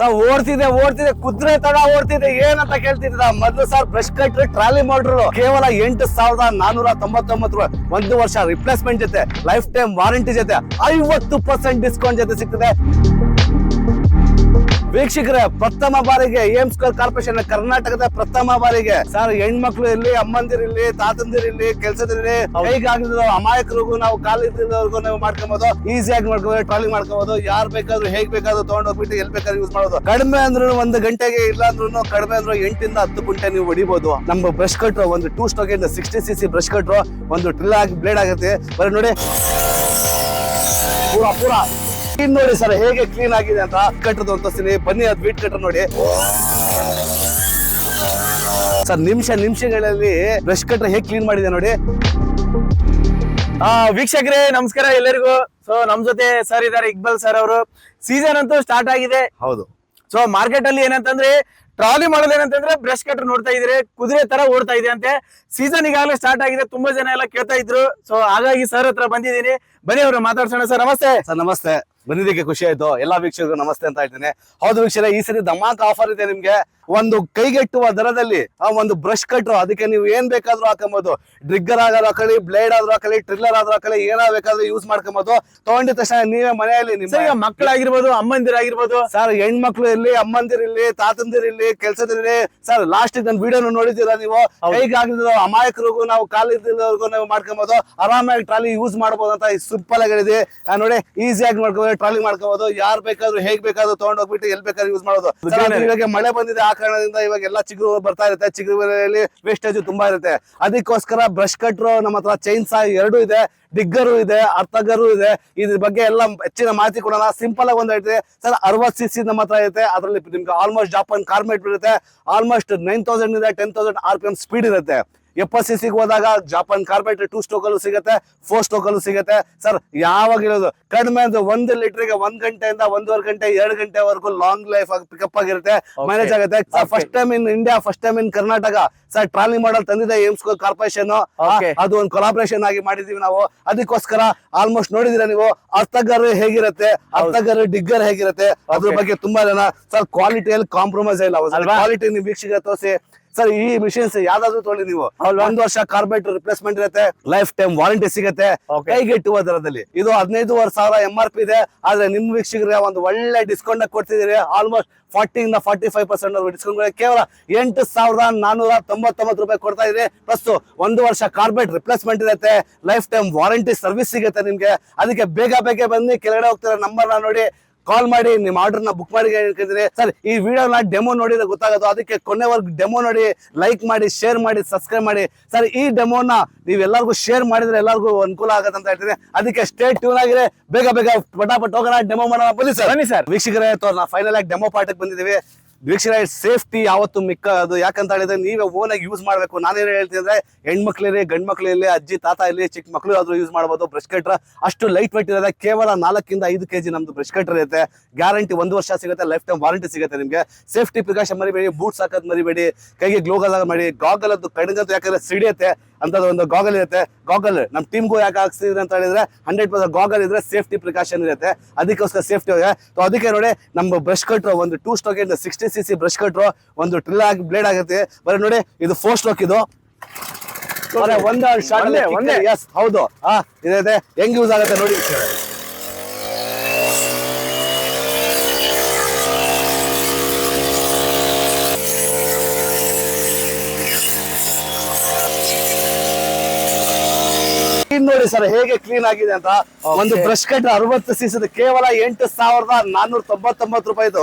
Sir ಓಡ್ತಿದೆ ಓಡ್ತಿದೆ, ಕುದುರೆ ತಡ ಓಡ್ತಿದೆ, ಏನಂತ ಕೇಳ್ತಿದ್ದ ಮೊದ್ಲು ಸರ್ ಬ್ರಷ್ ಕಟ್ರಿ ಟ್ರಾಲಿ ಮಾಡ್ರು ಕೇವಲ ಎಂಟು ಸಾವಿರದ ನಾನೂರ ತೊಂಬತ್ತೊಂಬತ್ತು ರೂಪಾಯಿ ಒಂದು ವರ್ಷ ರಿಪ್ಲೇಸ್ಮೆಂಟ್ ಜೊತೆ ಲೈಫ್ ಟೈಮ್ ವಾರಂಟಿ ಜೊತೆ ಐವತ್ತು ಪರ್ಸೆಂಟ್ ಡಿಸ್ಕೌಂಟ್ ಜೊತೆ ಸಿಗ್ತದೆ. ವೀಕ್ಷಕರೇ ಪ್ರಥಮ ಬಾರಿಗೆ ಏಮ್ಸ್ ಕಾರ್ಪೊರೇಷನ್ ಕರ್ನಾಟಕದ ಪ್ರಥಮ ಬಾರಿಗೆ. ಸರ್ ಹೆಣ್ಮಕ್ಳು ಇರ್ಲಿ ಅಮ್ಮಂದಿರಿರ್ಲಿ ತಾತಂದಿರಿರ್ಲಿ ಕೆಲಸದಿರ್ಲಿ ಹೇಗಾಗಿದ್ರು ಅಮಾಯಕರಿಗೂ ನಾವು ಕಾಲಿದ್ದವ್ರಿಗೂ ನಾವು ಮಾಡ್ಕೊಬೋದು ಈಸಿಯಾಗಿ ಮಾಡ್ಕೋಬಹುದು ಟ್ರಾವೆಲಿಂಗ್ ಮಾಡ್ಕೋಬಹುದು ಯಾರ್ ಬೇಕಾದ್ರೂ ಹೇಗ್ ಬೇಕಾದ್ರೂ ತಗೊಂಡೋಗ್ಬಿಟ್ಟು ಎಲ್ಲಿ ಬೇಕಾದ್ರೂ ಯೂಸ್ ಮಾಡೋದು ಕಡಿಮೆ ಅಂದ್ರೂ ಒಂದು ಗಂಟೆಗೆ ಇಲ್ಲ ಅಂದ್ರೂ ಕಡಿಮೆ ಅಂದ್ರೆ ಎಂಟಿಂದ ಹತ್ತು ಗುಂಟೆ ನೀವು ಹೊಡಿಬಹುದು ನಮ್ಮ ಬ್ರಷ್ ಕಟ್ರು ಒಂದು ಟೂ ಸ್ಟೋಕ್ ಇಂದ sixty C C brush cutter ಒಂದು ಟ್ರಿಲ್ ಆಗಿ ಬ್ಲೇಡ್ ಆಗುತ್ತೆ. ಬರೀ ನೋಡಿ. ಪೂರಾ ಪೂರಾ. ಕ್ಲೀನ್ ನೋಡಿ ಸರ್ ಹೇಗೆ ಕ್ಲೀನ್ ಆಗಿದೆ ಅಂತ ಕಟ್ಟದು ತೋರಿಸ್ತೀನಿ. ಬನ್ನಿ ಅದು ಬೀಟ್ ಕಟ್ಟ ನೋಡಿ. ಸರ್ ನಿಮಿಷ ನಿಮಿಷಗಳಲ್ಲಿ ಬ್ರಷ್ ಕಟ್ಟರ್ ಹೇಗೆ ಕ್ಲೀನ್ ಮಾಡಿದೆ ನೋಡಿ. ಆ ವೀಕ್ಷಕರೇ ನಮಸ್ಕಾರ ಎಲ್ಲರಿಗೂ. ಸೊ ನಮ್ ಜೊತೆ ಸರ್ ಇದಾರೆ ಇಕ್ಬಲ್ ಸರ್ ಅವರು. ಸೀಸನ್ ಅಂತೂ ಸ್ಟಾರ್ಟ್ ಆಗಿದೆ. ಹೌದು. ಸೊ ಮಾರ್ಕೆಟ್ ಅಲ್ಲಿ ಏನಂತಂದ್ರೆ ಟ್ರಾಲಿ ಮಾಡೋದು ಏನಂತಂದ್ರೆ ಬ್ರಷ್ ಕಟ್ಟರ್ ನೋಡ್ತಾ ಇದ್ರೆ ಕುದುರೆ ತರ ಓಡ್ತಾ ಇದೆ ಅಂತೆ. ಸೀಸನ್ ಈಗಾಗಲೇ ಸ್ಟಾರ್ಟ್ ಆಗಿದೆ ತುಂಬಾ ಜನ ಎಲ್ಲ ಕೇಳ್ತಾ ಇದ್ರು. ಸೊ ಹಾಗಾಗಿ ಸರ್ ಹತ್ರ ಬಂದಿದ್ದೀನಿ. ಬನ್ನಿ ಅವರು ಮಾತಾಡ್ಸೋಣ ಸರ್ ನಮಸ್ತೆ. ಸರ್ ನಮಸ್ತೆ. ಬಂದಿದ್ದಕ್ಕೆ ಖುಷಿ ಆಯ್ತು. ಎಲ್ಲಾ ವೀಕ್ಷಕರು ನಮಸ್ತೆ ಅಂತ ಹೇಳ್ತೀನಿ. ಹೌದು ವೀಕ್ಷಕರೇ ಈ ಸರಿ ಧಮಾಕ ಆಫರ್ ಇದೆ ನಿಮ್ಗೆ. ಒಂದು ಕೈಗೆಟ್ಟುವ ದರದಲ್ಲಿ ಆ ಒಂದು ಬ್ರಷ್ ಕಟ್ರು ಅದಕ್ಕೆ ನೀವು ಏನ್ ಬೇಕಾದ್ರೂ ಹಾಕೊಂಬೋದು ಡ್ರಿಗ್ಗರ್ ಆದ್ರೂ ಹಾಕಲಿ ಬ್ಲೇಡ್ ಆದ್ರೂ ಹಾಕೊಳ್ಳಿ ಟ್ರಿಲ್ಲರ್ ಆದ್ರೂ ಹಾಕೊಳ್ಳಿ ಏನಾದ್ರು ಬೇಕಾದ್ರೂ ಯೂಸ್ ಮಾಡ್ಕೊಬೋದು. ತಗೊಂಡಿದ ತಕ್ಷಣ ನೀವೇ ಮನೆಯಲ್ಲಿ ನಿಮ್ಮ ಮಕ್ಕಳಾಗಿರ್ಬೋದು ಅಮ್ಮಂದಿರಾಗಿರ್ಬೋದು. ಸರ್ ಹೆಣ್ಮಕ್ಳು ಇರ್ಲಿ ತಾತಂದಿರ್ ಇರ್ಲಿ ಕೆಲ್ಸದಿರ್ಲಿ ಸರ್ ಲಾಸ್ಟ್ ನನ್ನ ವಿಡಿಯೋ ನೋಡಿದ್ದೀರಾ ನೀವು? ಕೈಗಾಗಿದ್ರು ಅಮಾಯಕರಿಗೂ ನಾವು ಕಾಲಿದ್ದವ್ರಿಗೂ ನಾವು ಮಾಡ್ಕೊಬೋದು. ಆರಾಮಾಗಿ ಟ್ರಾಲಿ ಯೂಸ್ ಮಾಡ್ಬೋದು ಅಂತ ಸಿಂಪಲ್ ಆಗಿ ಹೇಳಿದೆ ನೋಡಿ ಈಸಿಯಾಗಿ ಮಾಡ್ಕೋಬೋದು ಟ್ರಾಲಿ ಮಾಡ್ಕೋಬೋದು. ಯಾರು ಬೇಕಾದ್ರೂ ಹೇಗ್ ಬೇಕಾದ್ರೂ ತಗೊಂಡೋಗ್ಬಿಟ್ಟು ಎಲ್ಲಿ ಬೇಕಾದ್ರೂ ಯೂಸ್ ಮಾಡೋದು ಇವಾಗ ಮಳೆ ಬಂದಿದೆ ಆ ಕಾರಣದಿಂದ ಇವಾಗ ಎಲ್ಲ ಚಿಗುರು ಬರ್ತಾ ಇರುತ್ತೆ. ಚಿಗುರುಗಳಲ್ಲಿ ವೇಸ್ಟೇಜ್ ತುಂಬಾ ಇರುತ್ತೆ. ಅದಕ್ಕೋಸ್ಕರ ಬ್ರಷ್ ಕಟ್ರು ನಮ್ಮ ಹತ್ರ ಚೈನ್ ಸಾ ಎರಡು ಇದೆ. ಡಿಗ್ಗರು ಇದೆ ಅರ್ಥಗರು ಇದೆ. ಇದ್ರ ಬಗ್ಗೆ ಎಲ್ಲ ಹೆಚ್ಚಿನ ಮಾಹಿತಿ ಕೊಡೋಣ. ಸಿಂಪಲ್ ಆಗಿ ಒಂದು ಐತೆ ಸರ್ ಅರವತ್ ಸಿ ಸಿ ನಮ್ಮ ಹತ್ರ ಇರುತ್ತೆ ಅದರಲ್ಲಿ ನಿಮ್ಗೆ ಆಲ್ಮೋಸ್ಟ್ ಜಾಪನ್ ಕಾರ್ಮೆಟ್ ಇರುತ್ತೆ ಆಲ್ಮೋಸ್ಟ್ ನೈನ್ ತೌಸಂಡ್ ಇದೆ ten thousand R P speed ಇರುತ್ತೆ. ಎಪ್ಪತ್ತು ಸಿ ಸಿಗೆ ಹೋದಾಗ ಜಾಪಾನ್ ಕಾರ್ಪೆಟ್ ಟೂ ಸ್ಟೋಕಲ್ಲೂ ಸಿಗುತ್ತೆ ಫೋರ್ ಸ್ಟೋಕಲ್ಲೂ ಸಿಗುತ್ತೆ. ಸರ್ ಯಾವಾಗ ಇರೋದು? ಕಡಿಮೆ ಅಂದ್ರೆ ಒಂದು ಲೀಟರ್ಗೆ ಒಂದ್ ಗಂಟೆಯಿಂದ ಒಂದೂವರೆ ಗಂಟೆ ಎರಡು ಗಂಟೆವರೆಗೂ ಲಾಂಗ್ ಲೈಫ್ ಆಗಿ ಪಿಕಪ್ ಆಗಿರುತ್ತೆ ಮ್ಯಾನೇಜ್ ಆಗುತ್ತೆ. First time in India first time in Karnataka sir trolley model ತಂದಿದೆ ಏಮ್ಸ್ ಕಾರ್ಪೊರೇಷನ್. ಅದು ಒಂದು ಕೊಲಾಬ್ರೇಷನ್ ಆಗಿ ಮಾಡಿದೀವಿ ನಾವು. ಅದಕ್ಕೋಸ್ಕರ ಆಲ್ಮೋಸ್ಟ್ ನೋಡಿದಿರ ನೀವು ಅರ್ಥಗರ್ ಹೇಗಿರುತ್ತೆ ಅರ್ಥಗರ್ ಡಿಗ್ಗರ್ ಹೇಗಿರುತ್ತೆ ಅದ್ರ ಬಗ್ಗೆ ತುಂಬಾ ಜನ ಸರ್ ಕ್ವಾಲಿಟಿಯಲ್ಲಿ ಕಾಂಪ್ರಮೈಸ್ ಇಲ್ಲ? ಕ್ವಾಲಿಟಿ ನೀವು ವೀಕ್ಷಕ ತೋರಿಸಿ ಸರ್ ಈ ಮಿಷಿನ್ಸ್ ಯಾವ್ದಾದ್ರು ತೊಗೊಳ್ಳಿ ನೀವು. ಒಂದು ವರ್ಷ ಕಾರ್ಬೆಟ್ ರಿಪ್ಲೇಸ್ಮೆಂಟ್ ಇರುತ್ತೆ ಲೈಫ್ ಟೈಮ್ ವಾರಂಟಿ ಸಿಗುತ್ತೆ ಕೈಗೆಟುವ ಕೈಗೆಟ್ಟುವ ದರದಲ್ಲಿ. ಇದು ಹದಿನೈದುವರೆ ಸಾವಿರ ಎಂ ಆರ್ ಪಿ ಇದೆ ಆದ್ರೆ ನಿಮ್ ವೀಕ್ಷಕರಿಗೆ ಒಂದು ಒಳ್ಳೆ ಡಿಸ್ಕೌಂಟ್ ಕೊಡ್ತಿದ್ದೀರಿ. ಆಲ್ಮೋಸ್ಟ್ ಫಾರ್ಟಿ ಇಂದ ಫಾರ್ಟಿ ಫೈವ್ ಪರ್ಸೆಂಟ್ ಡಿಸ್ಕೌಂಟ್ ಕೇವಲ ಎಂಟು ಸಾವಿರದ ನಾನೂರ ತೊಂಬತ್ತೊಂಬತ್ತು ರೂಪಾಯಿ ಕೊಡ್ತಾ ಇದ್ರಿ ಪ್ಲಸ್ ಒಂದು ವರ್ಷ ಕಾರ್ಬೆಟ್ ರಿಪ್ಲೇಸ್ಮೆಂಟ್ ಇರುತ್ತೆ ಲೈಫ್ ಟೈಮ್ ವಾರಂಟಿ ಸರ್ವಿಸ್ ಸಿಗುತ್ತೆ ನಿಮ್ಗೆ. ಅದಕ್ಕೆ ಬೇಗ ಬೇಗ ಬನ್ನಿ ಕೆಳಗಡೆ ಹೋಗ್ತಾರೆ ನಂಬರ್ ನೋಡಿ. ಕಾಲ್ ಮಾಡಿ ನಿಮ್ಮ ಆರ್ಡರ್ನ ಬುಕ್ ಮಾಡಿ ಹೇಳ್ತಿದ್ರೆ ಸರ್ ಈ ವಿಡಿಯೋನ ಡೆಮೋ ನೋಡಿದ್ರೆ ಗೊತ್ತಾಗೋದು. ಅದಕ್ಕೆ ಕೊನೆವರೆಗೂ ಡೆಮೋ ನೋಡಿ ಲೈಕ್ ಮಾಡಿ ಶೇರ್ ಮಾಡಿ ಸಬ್ಸ್ಕ್ರೈಬ್ ಮಾಡಿ. ಸರ್ ಈ ಡೆಮೋನ ನೀವು ಎಲ್ಲರಿಗೂ ಶೇರ್ ಮಾಡಿದ್ರೆ ಎಲ್ಲರಿಗೂ ಅನುಕೂಲ ಆಗತ್ತೆ ಅಂತ ಹೇಳ್ತೀನಿ ಅದಕ್ಕೆ ಸ್ಟೇಟ್ ಟ್ಯೂನ್ ಆಗಿದೆ ಬೇಗ ಬೇಗ ಪಟಾಪಟ್ ಹೋಗೋಣ. ಡೆಮೋ ಮಾಡೋಣ. ಬನ್ನಿ ಸರ್. ಬನ್ನಿ ಸರ್. ವೀಕ್ಷಕರೇ ತೋರ್ ನಾ ಫೈನಲ್ ಆಗಿ ಡೆಮೋ ಪಾರ್ಟಿಗೆ ಬಂದಿದ್ದೀವಿ. ವೀಕ್ಷಕರೇ ಸೇಫ್ಟಿ ಯಾವತ್ತು ಮಿಕ್ಕ ಅದು. ಯಾಕಂತ ಹೇಳಿದ್ರೆ ನೀವೇ ಓನ್ ಆಗಿ ಯೂಸ್ ಮಾಡಬೇಕು. ನಾನೇನು ಹೇಳ್ತೀನಿ ಅಂದ್ರೆ ಹೆಣ್ಮಕ್ಳಿರಲಿ ಗಂಡ್ ಮಕ್ಳಿರಲಿ ಅಜ್ಜಿ, ತಾತ ಇರಲಿ ಚಿಕ್ಕ ಮಕ್ಕಳು ಆದ್ರೂ ಯೂಸ್ ಮಾಡ್ಬೋದು. ಬ್ರಷ್ ಕಟ್ರ ಅಷ್ಟು ಲೈಟ್ ವೈಟ್ ಇರೋದೇ ಕೇವಲ ನಾಲ್ಕಿಂದ ಐದು ಕೆ ಜಿ ನಮ್ದು ಬ್ರಷ್ ಕಟ್ರ್ ಇರುತ್ತೆ. ಗ್ಯಾರಂಟಿ ಒಂದು ವರ್ಷ ಸಿಗುತ್ತೆ ಲೈಫ್ ಟೈಮ್ ವಾರಂಟಿ ಸಿಗುತ್ತೆ ನಿಮಗೆ. ಸೇಫ್ಟಿ ಪ್ರಿಕಾಷನ್ ಮರಿಬೇಡಿ ಬೂಟ್ಸ್ ಹಾಕೋದು ಮರಿಬೇಡಿ, ಕೈಗೆ ಗ್ಲೋಗಲ್ ಮಾಡಿ ಗಾಗಲ್ ಅದು ಕಡಿಮೆ ಯಾಕಂದ್ರೆ ಸಿಡಿಯುತ್ತೆ. ಅಂತದ್ದು ಒಂದು ಗಾಗಲ್ ಇರುತ್ತೆ. ಗಾಗಲ್ ನಮ್ಮ ಟೀಮ್ಗೂ ಯಾಕೆ ಹಾಕ್ಸಿದ್ರೆ ಅಂತ ಹೇಳಿದ್ರೆ ಹಂಡ್ರೆಡ್ ಪರ್ಸೆಂಟ್ ಗಾಗಲ್ ಇದ್ರೆ ಸೇಫ್ಟಿ ಪ್ರಿಕಾಷನ್ ಇರುತ್ತೆ. ಅದಕ್ಕೋಸ್ಕರ ಸೇಫ್ಟಿ ಹೋಗಿದೆ. ಸೊ ಅದಕ್ಕೆ ನೋಡಿ ನಮ್ಮ ಬ್ರಷ್ ಕಟ್ರು ಒಂದು ಟೂ ಸ್ಟೋಕ್ ಇಂದ sixty C C brush cutter ಒಂದು ಟ್ರಿಲ್ ಆಗಿ ಬ್ಲೇಡ್ ಆಗುತ್ತೆ ಬರೀ ನೋಡಿ ಇದು ಫೋರ್ ಸ್ಟೋಕ್ ಇದು. ಬರೀ ಒಂದು ಶಾರ್ಟ್ ಹೌದು. ಹಾ ಇದೆ ಹೆಂಗ್ ಯೂಸ್ ಆಗುತ್ತೆ ನೋಡಿ. ಕ್ಲೀನ್ ನೋಡಿ ಸರ್ ಹೇಗೆ ಕ್ಲೀನ್ ಆಗಿದೆ ಅಂತ? ಒಂದು ಬ್ರಷ್ ಕಟ್ ಅರವತ್ತು ಸೀಸದ ಕೇವಲ ಎಂಟು ಸಾವಿರದ ನಾನ್ನೂರ ತೊಂಬತ್ತೊಂಬತ್ತು ರೂಪಾಯಿದು.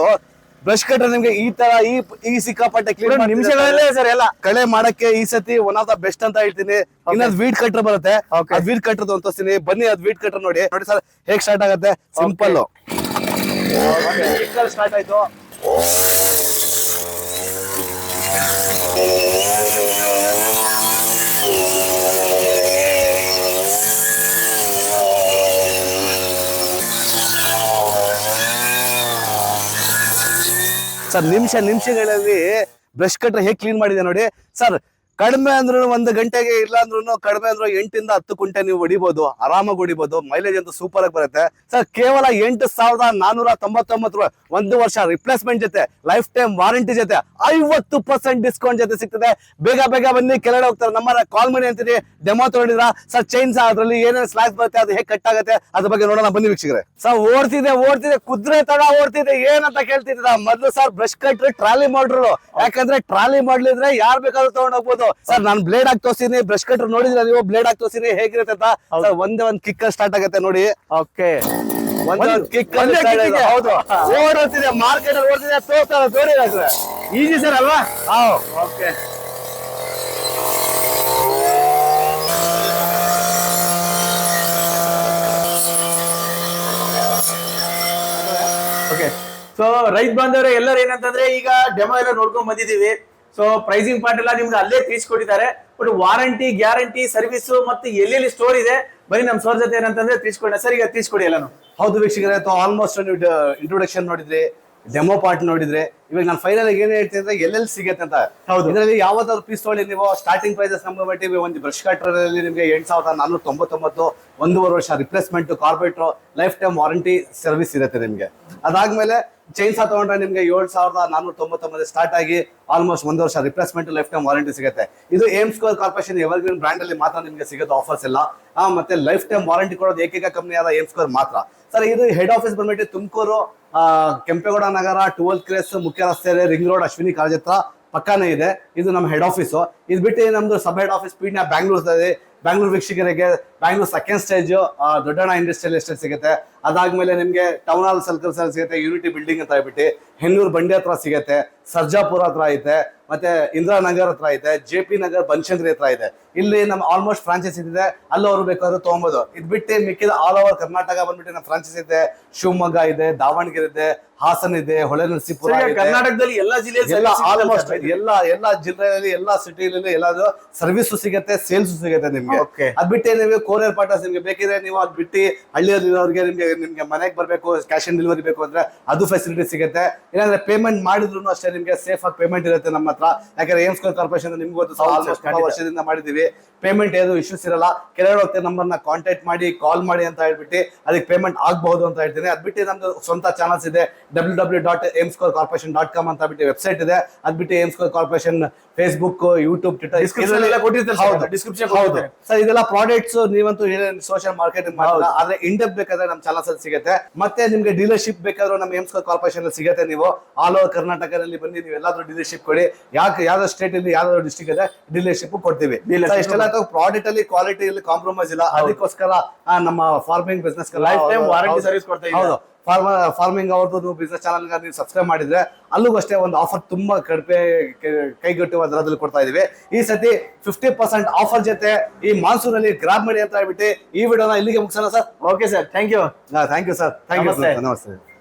ಬ್ರಷ್ ಕಟ್ ನಿಮ್ಗೆ ಈ ತರ ಈ ಈ ಸಿಕ್ಕಾಪಟ್ಟೆ ಕ್ಲೀನ್ ನಿಮಿಷಗಳಲ್ಲೇ ಸರ್ ಎಲ್ಲ ಕಳೆ ಮಾಡಕ್ಕೆ ಈ ಸತಿ ಒನ್ ಆಫ್ ದ ಬೆಸ್ಟ್ ಅಂತ ಹೇಳ್ತೀನಿ. ಇನ್ನೊಂದು ವೀಟ್ ಕಟ್ರ್ ಬರುತ್ತೆ. ವೀಟ್ ಕಟ್ಟರ್ ವೀಡ್ ಕಟ್ರದು ಅಂತ ತೋರಿಸ್ತೀನಿ ಬನ್ನಿ ಅದ್ ವೀಟ್ ಕಟ್ರ್ ನೋಡಿ. ನೋಡಿ ಸರ್ ಹೇಗ್ ಸ್ಟಾರ್ಟ್ ಆಗುತ್ತೆ? ಸಿಂಪಲ್ ಸ್ಟಾರ್ಟ್ ಆಯ್ತು. ಸರ್ ನಿಮಿಷ ನಿಮಿಷಗಳಲ್ಲಿ ಬ್ರಷ್ ಕಟ್ರೆ ಹೇಗೆ ಕ್ಲೀನ್ ಮಾಡಿದೆ ನೋಡಿ. ಸರ್ ಕಡಿಮೆ ಅಂದ್ರೂ ಒಂದು ಗಂಟೆಗೆ ಇಲ್ಲ ಅಂದ್ರೂ ಕಡಿಮೆ ಅಂದ್ರೂ ಎಂಟಿಂದ ಹತ್ತು ಕುಂಟೆ ನೀವು ಹೊಡಿಬಹುದು ಆರಾಮಾಗಿ ಹೊಡಿಬಹುದು ಮೈಲೇಜ್ ಅಂತೂ ಸೂಪರ್ ಆಗಿ ಬರುತ್ತೆ. ಸರ್ ಕೇವಲ ಎಂಟು ಸಾವಿರದ ನಾನೂರ ತೊಂಬತ್ತೊಂಬತ್ತು ರೂಪಾಯಿ ಒಂದು ವರ್ಷ ರಿಪ್ಲೇಸ್ಮೆಂಟ್ ಜೊತೆ ಲೈಫ್ ಟೈಮ್ ವಾರಂಟಿ ಜೊತೆ ಐವತ್ತು ಪರ್ಸೆಂಟ್ ಡಿಸ್ಕೌಂಟ್ ಜೊತೆ ಸಿಗ್ತದೆ. ಬೇಗ ಬೇಗ ಬನ್ನಿ, ಕೆಳಗಡೆ ಹೋಗ್ತಾರೆ. ನಮ್ಮ ಕಾಲ್ ಮಾಡಿ ಅಂತೀರಿ ಡೆಮೋ ತಗೊಂಡಿದ್ರ ಸರ್ ಚೈನ್ಸ್ ಅದ್ರಲ್ಲಿ ಏನೇನು ಸ್ಲಾಸ್ ಬರುತ್ತೆ, ಅದು ಹೇಗೆ ಕಟ್ ಆಗುತ್ತೆ, ಅದ್ರ ಬಗ್ಗೆ ನೋಡೋಣ. ಬನ್ನಿ ವೀಕ್ಷಿಗ್ರೆ ಸರ್ ಓಡ್ತಿದೆ ಓಡ್ತಿದೆ, ಕುದುರೆ ತರ ಓಡ್ತಿದೆ, ಏನಂತ ಕೇಳ್ತಿದ್ರ ಮೊದ್ಲು ಸರ್ ಬ್ರಷ್ ಕಟ್ರಿ ಟ್ರಾಲಿ ಮಾಡ್ರು. ಯಾಕಂದ್ರೆ ಟ್ರಾಲಿ ಮಾಡ್ಲಿದ್ರೆ ಯಾರ್ ಬೇಕಾದ್ರೂ ತಗೊಂಡ್ ಹೋಗ್ಬೋದು. ಸರ್ ನಾನು ಬ್ಲೇಡ್ ಹಾಕಿ ತೋರಿಸ್ತೀನಿ ಬ್ರಷ್ ಕಟ್ರ್ ನೋಡಿದ್ರೆ ನೀವು? ಬ್ಲೇಡ್ ಹಾಕಿ ತೋರಿಸ್ತೀನಿ ಹೇಗಿರುತ್ತೆ ಅಂತ? ಸರ್ ಒಂದೇ ಒಂದ್ ಕಿಕ್ ಸ್ಟಾರ್ಟ್ ಆಗುತ್ತೆ ನೋಡಿ. ಓಕೆ. ಒಂದೇ ಒಂದು- ಕಿಕ್? ಹೌದು. ಓಡುತ್ತಿದೆ ಮಾರ್ಕೆಟ್ ಅಲ್ಲಿ ಓಡ್ತಿದೆ ತೋರ್ತಾರೆ ತೋರಿ ಸರ್. ಈಜಿ ಸರ್ ಅಲ್ವಾ? ಓಕೆ. ಓಕೆ. ಸೊ ರೈತ ಬಾಂಧವರೇ ಎಲ್ಲರೂ ಏನಂತಂದ್ರೆ ಈಗ ಡೆಮೋ ಎಲ್ಲ ನೋಡ್ಕೊಂಡ್ ಬಂದಿದೀವಿ ಸೊ ಪ್ರೈಸಿಂಗ್ ಪಾರ್ಟ್ ಎಲ್ಲ ನಿಮ್ಗೆ ಅಲ್ಲೇ ತಿಳಿಸ್ಕೊಟ್ಟಿದ್ದಾರೆ. ಬಟ್ ವಾರಂಟಿ ಗ್ಯಾರಂಟಿ ಸರ್ವಿಸ್ ಮತ್ತೆ ಎಲ್ಲೆಲ್ಲಿ ಸ್ಟೋರ್ ಇದೆ, ಬರೀ ನಮ್ ಸೋರ್ ಜೊತೆ ಏನಂತಂದ್ರೆ ತಿಳಿಸ್ಕೊಡೋಣ. ಸರ್, ಈಗ ತಿಳಿಸ್ಕೊಡಿ ಎಲ್ಲಾನು. ಹೌದು ವೀಕ್ಷಕರೇ ಆಲ್ಮೋಸ್ಟ್ ಇಂಟ್ರೊಡಕ್ಷನ್ ನೋಡಿದ್ರಿ. ಡೆಮೋ ಪಾರ್ಟ್ ನೋಡಿದ್ರೆ ಇವಾಗ ನಾನು ಫೈನಲ್ ಏನ್ ಹೇಳ್ತೀನಿ ಅಂದ್ರೆ ಎಲ್ಲೆಲ್ಲಿ ಸಿಗುತ್ತೆ ಅಂತ. ಹೌದು. ಇದರಲ್ಲಿ ಯಾವ್ದಾದ್ರು ಪೀಸ್ ತೊಗೊಳ್ಳಿ ನೀವು ಸ್ಟಾರ್ಟಿಂಗ್ ಪ್ರೈಸಸ್ ಕಂಪೇಟಿವ್ ಒಂದು ಬ್ರಷ್ ಕಟರ್ ಅಲ್ಲಿ ನಿಮಗೆ ಎಂಟು ಸಾವಿರದ ನಾನೂರ ತೊಂಬತ್ತೊಂಬತ್ತು ಒಂದೂವರೆ ವರ್ಷ replacement carburettor lifetime warranty service ಇರುತ್ತೆ ನಿಮಗೆ. ಅದಾದ್ಮೇಲೆ ಚೈನ್ಸಾ ತಗೊಂಡ್ರೆ ನಿಮಗೆ ಏಳು ಸಾವಿರದ ನಾನೂರ ತೊಂಬತ್ತೊಂಬತ್ತು ಸ್ಟಾರ್ಟ್ ಆಗಿ ಆಲ್ಮೋಸ್ಟ್ ಒಂದು ವರ್ಷ ರಿಪ್ಲೇಸ್ಮೆಂಟ್ ಲೈಫ್ ಟೈಮ್ ವಾರಂಟಿ ಸಿಗುತ್ತೆ. ಇದು aim score corporation evergreen brand ಅಲ್ಲಿ ಮಾತ್ರ ನಿಮಗೆ ಸಿಗುತ್ತೆ ಆಫರ್ಸ್ ಎಲ್ಲ. ಮತ್ತೆ ಲೈಫ್ ಟೈಮ್ ವಾರಂಟಿ ಕೊಡೋದು ಏಕೈಕ ಕಂಪ್ನಿ ಆದ ಏಮ್ ಸ್ಕೋರ್ ಮಾತ್ರ. ಸರ್, ಇದು ಹೆಡ್ ಆಫೀಸ್ ಬಂದ್ಬಿಟ್ಟು ತುಮಕೂರು ಕೆಂಪೇಗೌಡ ನಗರ, ಟುವೆಲ್ ಕ್ರೇಸ್, ಮುಖ್ಯ ರಸ್ತೆ ರಿಂಗ್ ರೋಡ್ ಅಶ್ವಿನಿ ಕಾಲೇಜ್ ಹತ್ರ ಪಕ್ಕಾನೇ ಇದೆ. ಇದು ನಮ್ಮ ಹೆಡ್ ಆಫೀಸು ಇದು ಬಿಟ್ಟು ನಮ್ದು ಸಬ್ ಹೆಡ್ ಆಫೀಸ್ ಪೀಡ್ನ ಬ್ಯಾಂಗ್ಳೂರ್ ಬ್ಯಾಂಗ್ಳೂರ್ ವೀಕ್ಷಕರಿಗೆ, Bangalore second stage Doddanna industrial estate ಸಿಗುತ್ತೆ. ಅದಾದ್ಮೇಲೆ ನಿಮಗೆ ಟೌನ್ ಹಾಲ್ ಸರ್ಕಲ್ಸ್ ಅಲ್ಲಿ ಸಿಗುತ್ತೆ ಯೂನಿಟಿ ಬಿಲ್ಡಿಂಗ್ ಅಂತ ಹೇಳ್ಬಿಟ್ಟು ಹೆನ್ನೂರು ಬಂಡಿ ಹತ್ರ ಸಿಗುತ್ತೆ ಸರ್ಜಾಪುರ ಹತ್ರ ಐತೆ ಮತ್ತೆ ಇಂದಿರಾನಗರ್ ಹತ್ರ ಐತೆ ಜೆ ಪಿ ನಗರ್ ಬನಶಂಕರಿ ಹತ್ರ ಇದೆ ಇಲ್ಲಿ ನಮ್ಮ ಆಲ್ಮೋಸ್ಟ್ ಫ್ರಾಂಚೈಸ್ ಇದೆ ಅಲ್ಲಿ ಅವ್ರು ಬೇಕಾದ್ರೆ ತಗೊಂಬೋದು. ಇದು ಬಿಟ್ಟು ಮಿಕ್ಕಿದ ಆಲ್ ಓವರ್ ಕರ್ನಾಟಕ ಬಂದ್ಬಿಟ್ಟು ನಮ್ಮ ಫ್ರಾಂಚೈಸ್ ಇದೆ. ಶಿವಮೊಗ್ಗ ಇದೆ ದಾವಣಗೆರೆ ಇದೆ ಹಾಸನ ಇದೆ ಹೊಳೆ ನರಸೀಪುರ ಕರ್ನಾಟಕದಲ್ಲಿ ಎಲ್ಲಾ ಜಿಲ್ಲೆಯಲ್ಲಿ ಎಲ್ಲ ಆಲ್ಮೋಸ್ಟ್. ಎಲ್ಲ ಎಲ್ಲ ಜಿಲ್ಲೆಯಲ್ಲಿ ಎಲ್ಲ ಸಿಟಿಯಲ್ಲಿ ಎಲ್ಲಾದ್ರು ಸರ್ವಿಸ್ ಸಿಗುತ್ತೆ ಸೇಲ್ಸ್ ಸಿಗುತ್ತೆ ನಿಮ್ಗೆ. ಅದ್ ಬಿಟ್ಟೆ ನೀವು ಕೋರಿಯರ್ ಪಾರ್ಟರ್ಸ್ ನಿಮ್ಗೆ ಬೇಕಿದ್ರೆ ನೀವು ಅದ್ ಬಿಟ್ಟು ಹಳ್ಳಿಯಲ್ಲಿರೋರಿಗೆ ನಿಮ್ಗೆ ನಿಮ್ಗೆ ಮನೆಗೆ ಬರಬೇಕು ಕ್ಯಾಶ್ ಆನ್ ಡೆಲಿವರಿ ಬೇಕು ಅಂದ್ರೆ ಅದು ಫೆಸಿಲಿಟಿ ಸಿಗುತ್ತೆ. ಇಲ್ಲಾಂದ್ರೆ ಪೇಮೆಂಟ್ ಮಾಡಿದ್ರು ಅಷ್ಟೇ ನಿಮ್ಗೆ ಸೇಫ್ ಆಗಿ ಪೇಮೆಂಟ್ ಇರುತ್ತೆ ನಮ್ಮ ಹತ್ರ. ಯಾಕಂದ್ರೆ ಏಮ್ಸ್ ಕಾರ್ಪೊರೇಷನ್ ನಿಮ್ಗೆ ಗೊತ್ತು ಸಾವಿರ ಆಲ್ಮೋಸ್ಟ್ ವರ್ಷದಿಂದ ಮಾಡಿದೀವಿ ಪೇಮೆಂಟ್ ಏನು ಇಶ್ಯೂಸ್ ಇರಲ್ಲ. ಕೆಲವರು ಹೊತ್ತಿಗೆ ನಂಬರ್ನ ಕಾಂಟ್ಯಾಕ್ಟ್ ಮಾಡಿ ಕಾಲ್ ಮಾಡಿ ಅಂತ ಹೇಳ್ಬಿಟ್ಟು ಅದಕ್ಕೆ ಪೇಮೆಂಟ್ ಆಗಬಹುದು ಅಂತ ಹೇಳ್ತೀನಿ. ಅದ್ ಬಿಟ್ಟು ನಮ್ದು ಸ್ವಂತ ಚಾನಲ್ಸ್ ಇದೆ. W W dot corporation dot com ಅಂತ ಬಿಟ್ಟು ವೆಬ್ಸೈಟ್ ಇದೆ. ಅದ್ ಬಿಟ್ಟು aim score corporation Facebook YouTube Description ಎಲ್ಲ ಕೊಟ್ಟಿರ್ತಾರೆ sir, description ಹೌದು. ಸರ್ ಇದೆಲ್ಲ ಪ್ರಾಡಕ್ಟ್ಸ್ ನೀವಂತೂ ಸೋಷಿಯಲ್ ಮಾರ್ಕೆಟಿಂಗ್ ಮಾಡಲ್ಲ. ಆದ್ರೆ ಇಂಡೆಪ್ ಬೇಕಾದ್ರೆ ನಮ್ಮ ಚಾನಲ್ಸ್ ಅಲ್ಲಿ ಸಿಗುತ್ತೆ. ಮತ್ತೆ ನಿಮ್ಗೆ ಡೀಲರ್ಶಿಪ್ ಬೇಕಾದ್ರೂ ನಮ್ಮ ಎಮ್ಸ್ ಕಾರ್ಪೊರೇಷನ್ ಅಲ್ಲಿ ಸಿಗುತ್ತೆ ನೀವು. ಆಲ್ ಓವರ್ ಕರ್ನಾಟಕದಲ್ಲಿ ಬನ್ನಿ ನೀವು ಎಲ್ಲಾದ್ರೂ ಡೀಲರ್ಶಿಪ್ ಕೊಡಿ. ಯಾಕೆ ಯಾವ ಸ್ಟೇಟ್ ಅಲ್ಲಿ ಯಾವ್ದಾದ್ರು ಡಿಸ್ಟಿಕ್ ಇದೆ ಡೀಲರ್ಶಿಪ್ ಕೊಡ್ತೀವಿ. ಇಷ್ಟೆಲ್ಲ ಪ್ರಾಡಕ್ಟ್ ಅಲ್ಲಿ ಕ್ವಾಲಿಟಿ ಅಲ್ಲಿ ಕಾಂಪ್ರಮೈಸ್ ಇಲ್ಲ. ಅದಕ್ಕೋಸ್ಕರ ನಮ್ಮ ಫಾರ್ಮಿಂಗ್ ಬಿಸ್ನೆಸ್ ವಾರಂಟಿ ಸರ್ವಿಸ್ ಕೊಡ್ತಾ ಇದ್ದೀರಾ? ಹೌದು ಫಾರ್ಮಿಂಗ್ ಅವ್ರದ್ದು ಬಿಸ್ನೆಸ್ ಚಾನಲ್ ನೀವು ಸಬ್ಸ್ಕ್ರೈಬ್ ಮಾಡಿದ್ರೆ ಅಲ್ಲೂ ಅಷ್ಟೇ ಒಂದು ಆಫರ್ ತುಂಬಾ ಕಡಿಮೆ ಕೈಗೆಟ್ಟುವ ದರದಲ್ಲಿ ಕೊಡ್ತಾ ಇದೀವಿ ಈ ಸತಿ ಫಿಫ್ಟಿ ಪರ್ಸೆಂಟ್ ಆಫರ್ ಜೊತೆ ಈ ಮಾನ್ಸೂನ್ ಅಲ್ಲಿ ಗ್ರಾಬ್ ಮಾಡಿ ಅಂತ ಹೇಳ್ಬಿಟ್ಟು ಈ ವಿಡಿಯೋನ ಇಲ್ಲಿಗೆ ಮುಗಿಸೋಣ sir. Okay sir thank you thank you sir thank you sir ನಮಸ್ತೆ.